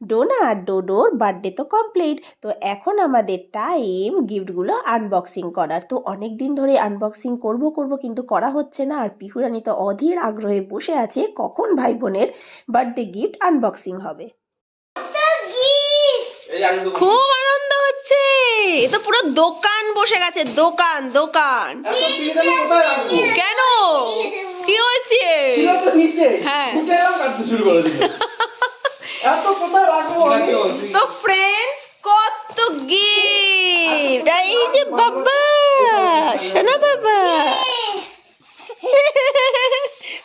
ডোনা আর ডোডোর বার্থডে তো কমপ্লিট। তো এখন আমাদের টাইম গিফটগুলো আনবক্সিং করার। তো অনেক দিন ধরে আনবক্সিং করব করব কিন্তু করা হচ্ছে না। আর পিহুরানি তো অধীর আগ্রহে বসে আছে কখন ভাই বোনের বার্থডে গিফট আনবক্সিং হবে। খুব আনন্দ হচ্ছে! এ তো পুরো দোকান বসে গেছে দোকান দোকান। কেন? কি হয়েছে? হ্যাঁ। এত কোথায় রাখব তো ফ্রেন্ডস কত গিফট এই যে বাবা শোনা বাবা।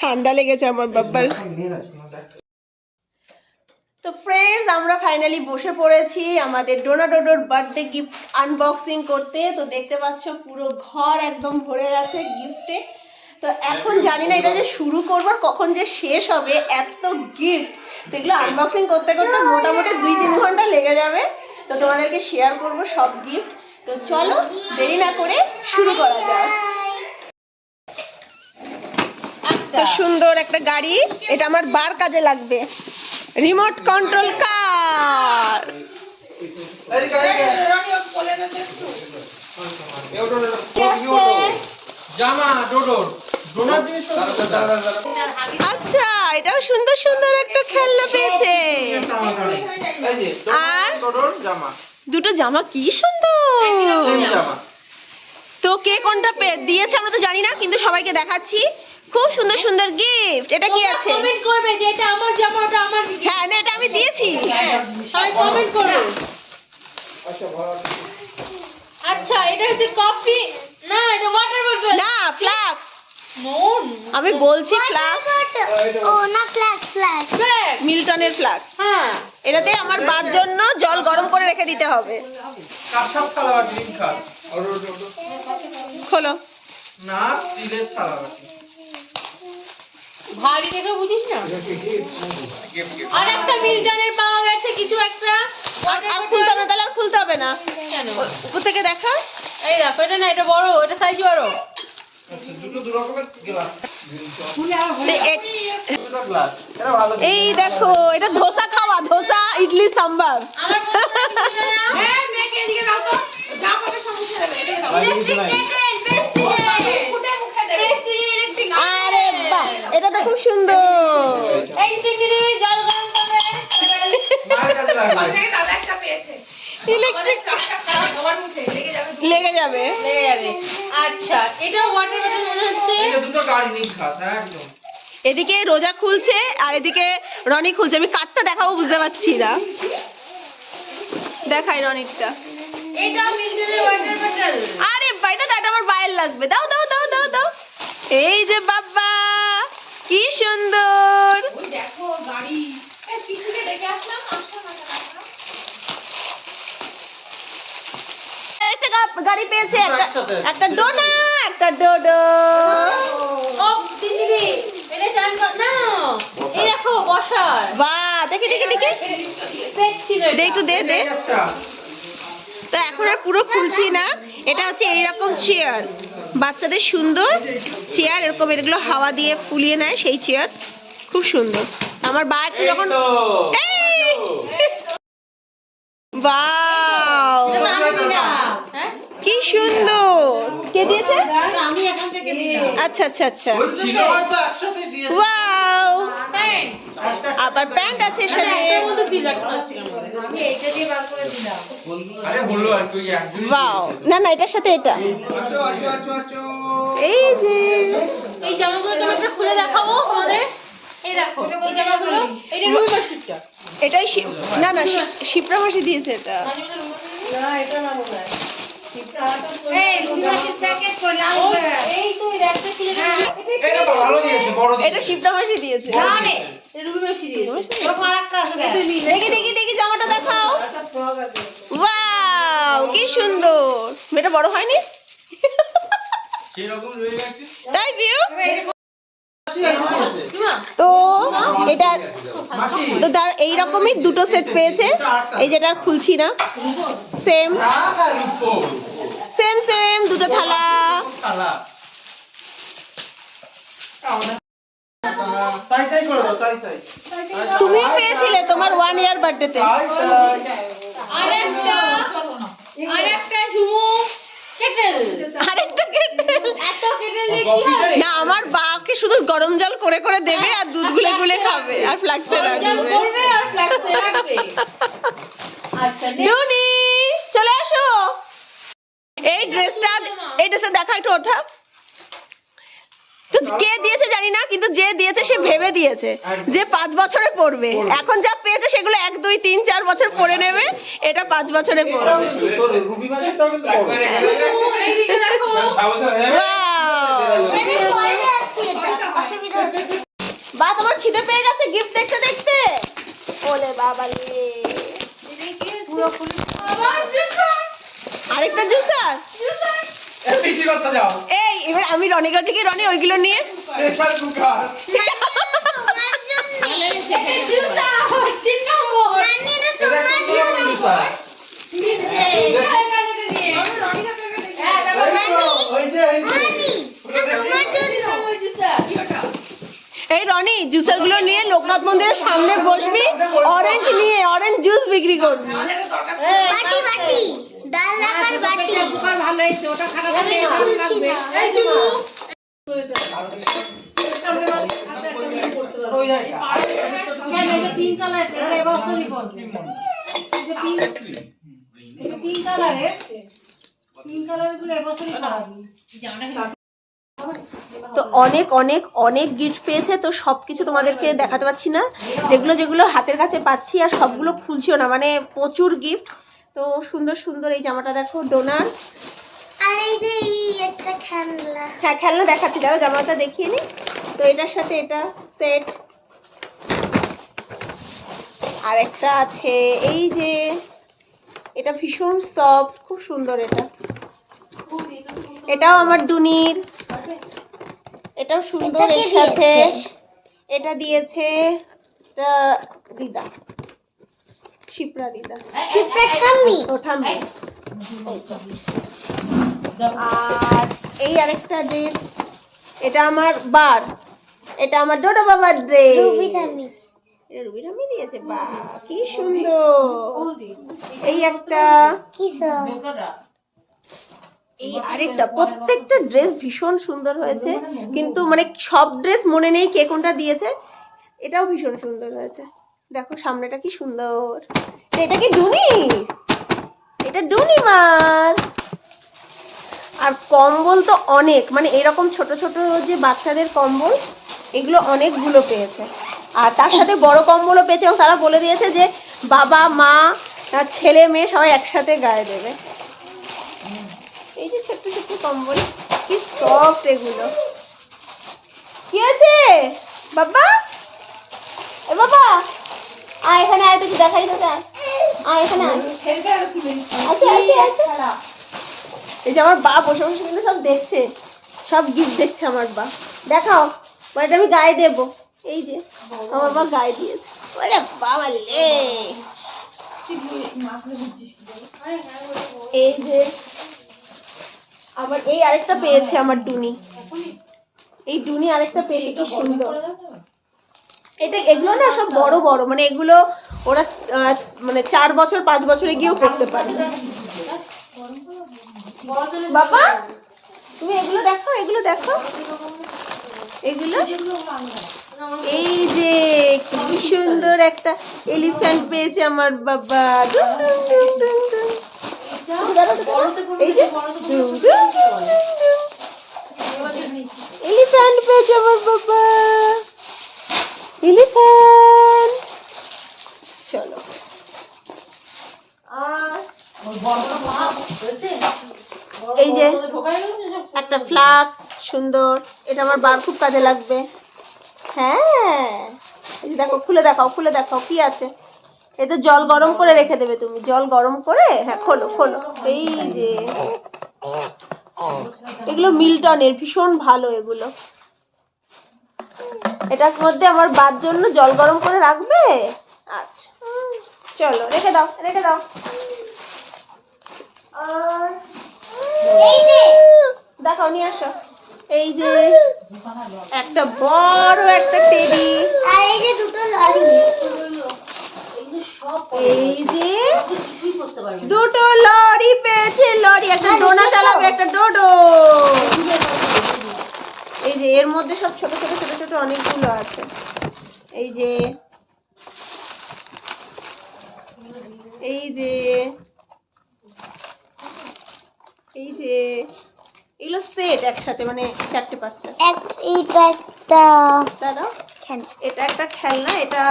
ঠান্ডা লেগেছে আমার বাবার। তো ফ্রেন্ডস আমরা ফাইনালি বসে পড়েছি আমাদের ডোনাডোডোর বার্থডে গিফট আনবক্সিং করতে। তো দেখতে পাচ্ছ পুরো ঘর একদম ভরে গেছে গিফটে তো এখন জানি না এটা যে শুরু করব কখন যে শেষ হবে এত গিফট তো এগুলো আনবক্সিং করতে করতে মোটামুটি দুই তিন ঘণ্টা লেগে যাবে। তো তোমাদেরকে শেয়ার করব সব গিফট তো চলো দেরি না করে শুরু করা যাক। তো সুন্দর একটা গাড়ি এটা আমার বার কাজে লাগবে। Remote control car. জামা ডোডোর আচ্ছা এটাও সুন্দর সুন্দর একটা খেলনা পেয়েছে। আর? দুটো জামা কি সুন্দর। তো কে কোনটা দিয়েছে আমরা তো জানি না কিন্তু সবাইকে দেখাচ্ছি। খুব সুন্দর সুন্দর গিফট এটা কি আছে? কমেন্ট করবে যে এটা আমার জামা ওটা আমার হ্যাঁ না এটা আমি দিয়েছি। সবাই কমেন্ট করবে আচ্ছা এটা হচ্ছে কফি না এটা ওয়াটার বটল না ফ্লাক্স আমি বলছি মিল্টনের ফ্লাক্স হ্যাঁ। এটাতে আমার বার জন্য জল গরম করে রেখে দিতে হবে। খোলো। না স্টিলের ভারী দেখে বুঝিস না? আর একটা মিল্টনের পাওয়া গেছে কিছু একটা। আর খুলতে হবে না তাহলে আর খুলতে হবে না। কেন? উপর থেকে দেখা এই দেখো এটা না এটা বড় এটা সাইজ বড়। এই দেখো এটা ধোসা খাওয়া ধোসা ইডলি সাম্বার। আমার হ্যাঁ মেয়েকে এদিকে দাও তো। যা পাবে সমস্যা দেবে ইলেকট্রিক কেটেল প্রেস্টিজের ফুটে মুখে দেবে। প্রেস্টিজের ইলেকট্রিক। আরে বাহ এটা তো খুব সুন্দর। ইলেকট্রিক যাবে। লেগে যাবে। লেগে যাবে। আচ্ছা এটা ওয়াটার বটল মনে হচ্ছে? দুটো গাড়ি নিন খাস একদম। এদিকে রোজা খুলছে আর এদিকে রনি খুলছে। আমি কাঠটা দেখাবো বুঝতে পারছি না। দেখাই রনিরটা। এটা মিল্টনের ওয়াটার বটল আরে বাইটা দাটা আমার বাইরে লাগবে। দাও দাও দাও দাও দাও। এই যে বাবা কি সুন্দর। ওই দেখো গাড়ি। এই পিসিকে ডেকে আসলাম আসলাম আসলাম একটা গাড়ি পেয়েছে একটা একসাথে। একটা ডোডো ও চিংড়ি এটা চান না এই দেখো বসার। বাহ দেখি দেখি দেখি। দে একটু দে দে। তো এখন আর পুরো খুলছি না। এটা হচ্ছে এইরকম চেয়ার বাচ্চাদের সুন্দর চেয়ার এরকম এগুলো হাওয়া দিয়ে ফুলিয়ে নেয় সেই চেয়ার খুব সুন্দর। আমার বা একটু যখন তো। সুন্দর। কে দিয়েছে? আমি এখান থেকে দিলাম আচ্ছা আচ্ছা আচ্ছা। ওয়াও। আবার প্যান্ট আছে সাথে ওয়াও। না না এটার সাথে এটা। আচ্ছা আচ্ছা আচ্ছা এই যে। এই জামাগুলো তোমাকে খুলে দেখাবো তোমাদের। এই দেখো এই জামাগুলো এটা রুবি মাসুরটা। এটাই শি- না না শিপ্রা মাসি দিয়েছে এটা। ছিল এটা এটা মাসি দিয়েছে। এটা দিয়েছে। এই দেখি। দেখি দেখি জামাটা দেখাও। ওয়াও কি সুন্দর। মেয়েটা বড় হয়নি? সেরকম রয়ে গেছে। তাই বিউ তো এটা তো তার এইরকমই দুটো সেট পেয়েছে। এই যেটা আর খুলছি না। সেম সেম সেম দুটো থালা। তুমিও পেয়েছিলে তোমার ওয়ান ইয়ার বার্থডেতে আরেকটা আরেকটা ঝুমু। কেটেল আরেকটা কেটেল এত কেটেল দিয়ে কি হবে না আমার বাকে শুধু গরম জল করে করে দেবে আর দুধ গুলে গুলে খাবে আর ফ্লাক্সে রাখবে। আচ্ছা চলে আসো। এই ড্রেসটা এই ড্রেসটা দেখা একটু ওঠা। তো কে দিয়েছে জানি না কিন্তু যে দিয়েছে সে ভেবে দিয়েছে যে পাঁচ বছরে পড়বে। এখন যা পেয়েছে সেগুলো এক দুই তিন চার বছর পরে নেবে। এটা পাঁচ বছরে পড়বে। বা তোমার খিদে পেয়ে গেছে গিফট দেখতে দেখতে? ওলে বাবা রে আরেকটা জুসার? এই এবার আমি রনি কাছে কি রনি ওইগুলো নিয়ে প্রেসার কুকার তোমার তিন নম্বর নানি এটা এটা তোমার কোন জন্য জুসার হ্যাঁ, ওই যে ওই যে নানি এটা তোমার জন্য এই রনি জুসারগুলো নিয়ে লোকনাথ মন্দিরের সামনে বসবি অরেঞ্জ নিয়ে অরেঞ্জ জুস বিক্রি করবি বাটি বাটি ডাল রাখার বাটি আমি খুলছি না এই ঝুমু ওই জায়গা কেন এটা পিঙ্ক কালার পিঙ্ক কালারেরগুলো এবছরই করাবি তো অনেক অনেক অনেক গিফট পেয়েছে। তো সব কিছু তোমাদেরকে দেখাতে পাচ্ছি না। যেগুলো যেগুলো হাতের কাছে পাচ্ছি আর সবগুলো খুলছিও না। মানে প্রচুর গিফট তো সুন্দর সুন্দর এই জামাটা দেখো ডোনার। আর এই যে একটা খেলনা। হ্যাঁ খেলনা দেখাচ্ছি। দাদা জামাটা দেখিয়ে নি। তো এটার সাথে এটা সেট আর একটা আছে এই যে এটা ভীষণ সফট খুব সুন্দর এটা। এটাও আমার ডুনির এটাও সুন্দর এর সাথে এটা দিয়েছে এটা দিদা শিপ্রা দিদা। শিপ্রা ঠাম্মি। ও ঠাম্মি। আর এই আরেকটা ড্রেস এটা আমার বার এটা আমার ডোডো বাবার ড্রেস। রুবি ঠাম্মি। রুবি ঠাম্মি দিয়েছে বা কি সুন্দর। এই একটা কি সব? এই আরেকটা প্রত্যেকটা ড্রেস ভীষণ সুন্দর হয়েছে। কিন্তু মানে সব ড্রেস মনে নেই কে কোনটা দিয়েছে এটাও ভীষণ সুন্দর হয়েছে। দেখো সামনেটা কি সুন্দর। এটা কি ডুনির? এটা ডুনিমার। আর কম্বল তো অনেক মানে এরকম ছোট ছোট যে বাচ্চাদের কম্বল এগুলো অনেকগুলো পেয়েছে। আর তার সাথে বড় কম্বলও পেয়েছে এবং তারা বলে দিয়েছে যে বাবা মা ছেলে মেয়ে সবাই একসাথে গায়ে দেবে। এই যে ছোট্ট ছোট্ট কম্বল কি সফট এগুলো। কি আছে বাবা? এ বাবা আয় এখানে আয় তো দেখাই তোকে। আয় আয়। এখানে আয় আছে আছে আছে এই যে আমার বা বসে বসে কিন্তু সব দেখছে সব গিফট দেখছে আমার বা দেখাও মানে আমি গায়ে দেবো। এই যে আমার বা গায়ে দিয়েছে। বলে বাবা লে এই যে আবার এই আরেকটা পেয়েছে আমার ডুনি। এই ডুনি আরেকটা পেয়েছে, কি সুন্দর। এটা এগুলো না সব বড় বড় মানে এগুলো ওরা মানে চার বছর, পাঁচ বছরে গিয়েও পড়তে পারে। বাবা, তুমি এগুলো দেখো এগুলো দেখো। এগুলো? এই যে, কি সুন্দর একটা এলিফ্যান্ট পেয়েছে আমার বাবা। এলিফ্যান্ট পেয়েছে আমার বাবা এলিফ্যান্ট চলো এই যে একটা ফ্লাক্স সুন্দর। এটা আমার বার খুব কাজে লাগবে। হ্যাঁ। এই দেখো, খুলে দেখাও খুলে দেখাও, কি আছে? এতে জল গরম করে রেখে দেবে তুমি। জল গরম করে হ্যাঁ খোলো খোলো। এই যে। এগুলো মিল্টনের ভীষণ ভালো এগুলো। এটার মধ্যে আমার বার জন্য জল গরম করে রাখবে? আচ্ছা। চলো, রেখে দাও রেখে দাও। দেখাও, নিয়ে আসো। এই যে, একটা বড় একটা টেডি। আর এই যে দুটো লরি। এই যে দুটো লরি পেয়েছে লরি একটা ডোনা চালাবে একটা ডোডো। এই যে এর মধ্যে সব ছোট ছোট ছোট ছোট অনেকগুলো আছে। এই যে এই যে এই যে এগুলো সেট একসাথে মানে চারটে পাঁচটা। এইটা একটা এটা একটা খেলনা এটা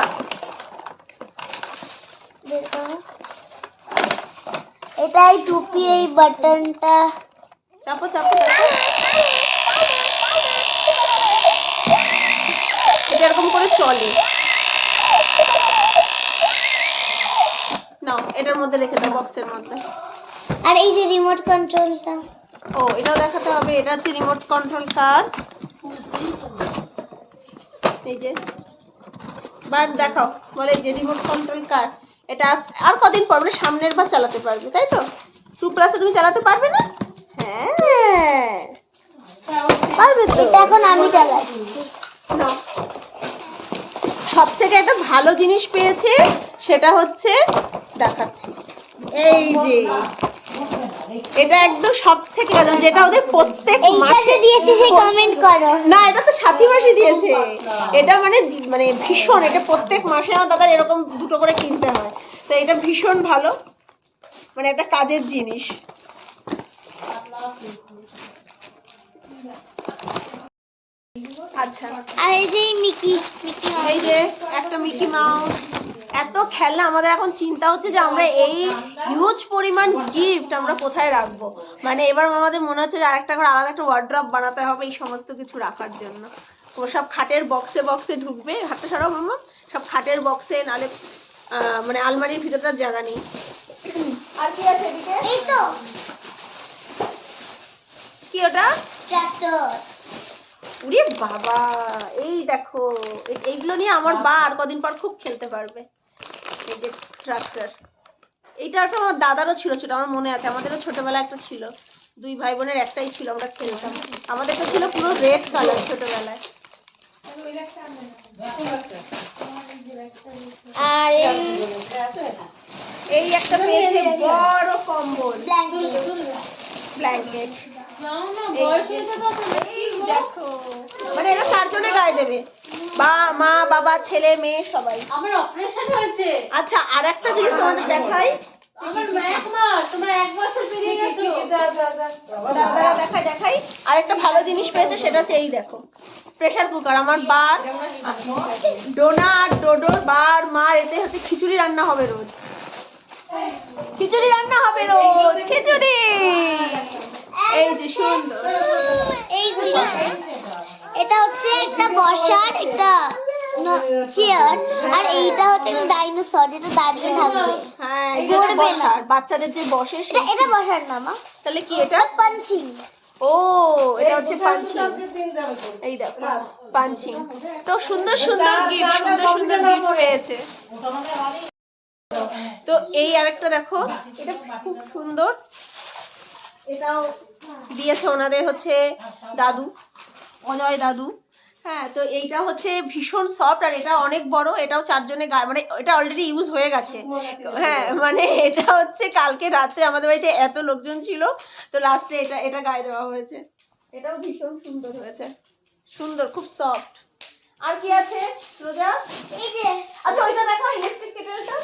এটা এই টুপি এই বাটনটা। চাপো চাপো চাপো। এটা এরকম করে চলে। নাও এটার মধ্যে রেখে দাও বক্সের মধ্যে। আর এই যে রিমোট কন্ট্রোলটা ও এটাও দেখাতে হবে। এটা হচ্ছে রিমোট কন্ট্রোল কার এই যে। বার দেখাও বলে যে রিমোট কন্ট্রোল কার এটা আর- কদিন পর মানে সামনের বার চালাতে পারবে তাই তো? টু প্লাসে তুমি চালাতে পারবে না? হ্যাঁ। পারবে তো? এখন আমি চালাচ্ছি সব থেকে একটা ভালো জিনিস পেয়েছে সেটা হচ্ছে দেখাচ্ছি। এই যে এটা একদম সব থেকে যেটা ওদের প্রত্যেক মাসে দিয়েছে সে কমেন্ট করো। না এটা তো সাথী মাসে দিয়েছে। এটা মানে মানে ভীষণ এটা প্রত্যেক মাসে আমার দাদার এরকম দুটো করে কিনতে হয়। তো এটা ভীষণ ভালো মানে একটা কাজের জিনিস। আচ্ছা। আর এই যে মিকি মিকি এই যে একটা মিকি মাউস। এত খেলনা আমাদের এখন চিন্তা হচ্ছে যে আমরা এই হিউজ পরিমাণ গিফট আমরা কোথায় রাখব? মানে এবার আমাদের মনে হচ্ছে যে আরেকটা করে আলাদা একটা ওয়ার্ড্রপ বানাতে হবে এই সমস্ত কিছু রাখার জন্য। ও সব খাটের বক্সে বক্সে ঢুকবে। হাতটা সরাও মামা। সব খাটের বক্সে নালে মানে আলমারির ভিতরটার জায়গা নেই। আর কি আছে এদিকে? এই তো। কি ওটা? ট্রাক্টর উরে বাবা এই দেখো এই- এইগুলো নিয়ে আমার বা আর কদিন পর খুব খেলতে পারবে। এই যে ট্রাক্টর। এইটা একটা আমার দাদারও ছিল ছোট আমার মনে আছে। আমাদেরও ছোটবেলা একটা ছিল। দুই ভাই বোনের একটাই ছিল আমরা খেলতাম। আমাদের তো ছিল পুরো রেড কালার ছোটবেলায়। আর এই এই একটা পেয়েছে বড় কম্বল। ব্ল্যাঙ্কেট ব্ল্যাঙ্কেট দেখো। মানে এটা চারজনে গায়ে দেবে। বা মা বাবা ছেলে মেয়ে সবাই। আমার অপারেশন হয়েছে। আচ্ছা আর একটা জিনিস তোমাদের দেখাই। আমার এক মাস তোমরা এক বছর পেরিয়ে গেছো। দেখাই দেখাই। আর একটা ভালো জিনিস পেয়েছে সেটা হচ্ছে এই দেখো। প্রেসার কুকার আমার বার। ডোনা আর ডোডোর বার মা এতে হচ্ছে খিচুড়ি রান্না হবে রোজ। খিচুড়ি রান্না হবে রোজ খিচুড়ি। এই যে সুন্দর। হচ্ছে বসার একটা চেয়ার আর এইটা হচ্ছে একটা ডাইনোসর যেটা দাঁড়িয়ে থাকবে। হ্যাঁ এটা পড়বে না। বাচ্চাদের যে বসে এটা এটা বসার না মা। তাহলে কি এটা? পাঞ্চিং ও এটা হচ্ছে পাঞ্চিং এই দেখো পাঞ্চিং তো সুন্দর সুন্দর গিফট সুন্দর সুন্দর গিফট পেয়েছে। তো এই আরেকটা দেখো এটা খুব সুন্দর। এটাও দিয়েছে ওনাদের হচ্ছে দাদু অজয় দাদু। হ্যাঁ তো এইটা হচ্ছে ভীষণ সফট আর এটা অনেক বড়। এটাও চারজনে গায়ে মানে এটা অলরেডি ইউজ হয়ে গেছে। হ্যাঁ মানে এটা হচ্ছে কালকে রাত্রে আমাদের বাড়িতে এত লোকজন ছিল তো লাস্টে এটা এটা গায়ে দেওয়া হয়েছে। এটাও ভীষণ সুন্দর হয়েছে। সুন্দর খুব সফট আর কি আছে রোজা? এই যে। আচ্ছা ওইটা দেখো ইলেকট্রিক কেটেলটা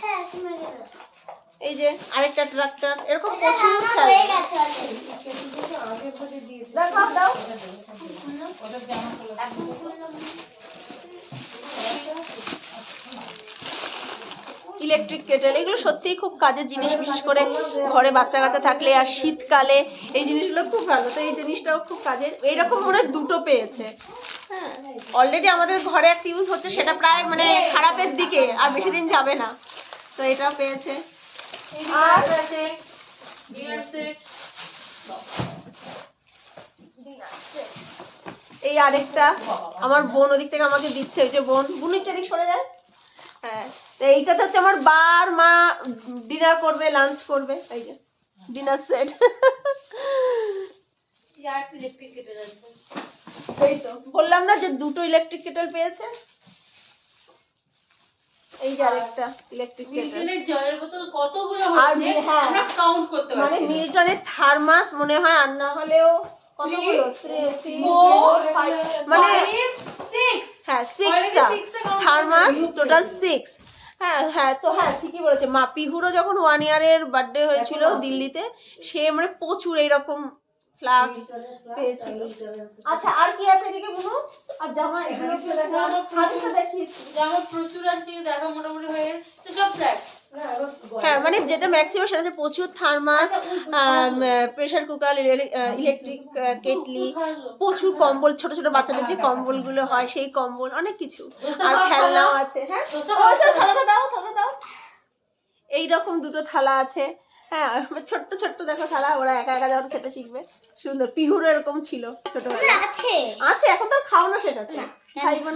হ্যাঁ। এই যে আরেকটা ট্রাক্টর এরকম প্রচুর ইলেকট্রিক কেটেল এগুলো সত্যিই খুব কাজের জিনিস বিশেষ করে ঘরে বাচ্চা কাচ্চা থাকলে আর শীতকালে এই জিনিসগুলো খুব ভালো। তো এই জিনিসটাও খুব কাজের। এইরকম মনে দুটো পেয়েছে। হ্যাঁ অলরেডি আমাদের ঘরে একটা ইউজ হচ্ছে সেটা প্রায় মানে খারাপের দিকে আর বেশি দিন যাবে না। তো এটাও পেয়েছে। আর আছে ডিনার সেট এই আরেকটা। আমার বোন ওদিক থেকে আমাকে দিচ্ছে ওই যে বোন। বোন একটু এদিক সরে যায়। হ্যাঁ তো হচ্ছে আমার বার মা ডিনার করবে লাঞ্চ করবে এই যে ডিনার সেট। এই তো বললাম না যে দুটো ইলেকট্রিক কেটেল পেয়েছে? এই যে আরেকটা ইলেকট্রিক মিল্টনের জলের বোতল কতগুলো হচ্ছে? হ্যাঁ। আমরা কাউন্ট করতে মানে পারছি না। মিল্টনের থার্মাস মনে হয় আর না হলেও কতগুলো? Three, three, Four, four, five, মানে Five, six. হ্যাঁ Already টা। থার্মাস টোটাল সিক্স হ্যাঁ হ্যাঁ তো হ্যাঁ ঠিকই বলেছে। মা পিহুরও যখন ওয়ান ইয়ারের বার্থডে হয়েছিল দিল্লিতে সে মানে প্রচুর এইরকম ফ্লাক্স পেয়েছিল আচ্ছা আর কি আছে এদিকে আর জামা এগুলো হাদিসটা দেখিস জামা প্রচুর। আছে দেখা মোটামুটি হয়ে তো সব দেখ হ্যাঁ মানে যেটা ম্যাক্সিমাম সেটা হচ্ছে প্রচুর thermos pressure cooker electric kettle প্রচুর কম্বল ছোট ছোট বাচ্চাদের যে কম্বলগুলো হয় সেই কম্বল অনেক কিছু। আর খেলনাও আছে হ্যাঁ। আচ্ছা, থালাটা দাও থালা দাও। এইরকম দুটো থালা আছে। হ্যাঁ ছোট্ট ছোট্ট দেখো সারা ওরা একা একা যখন খেতে শিখবে। সুন্দর পিহুর এরকম ছিল ছোটবেলায়। আছে। আছে এখন তো খাও না সেটা খাইব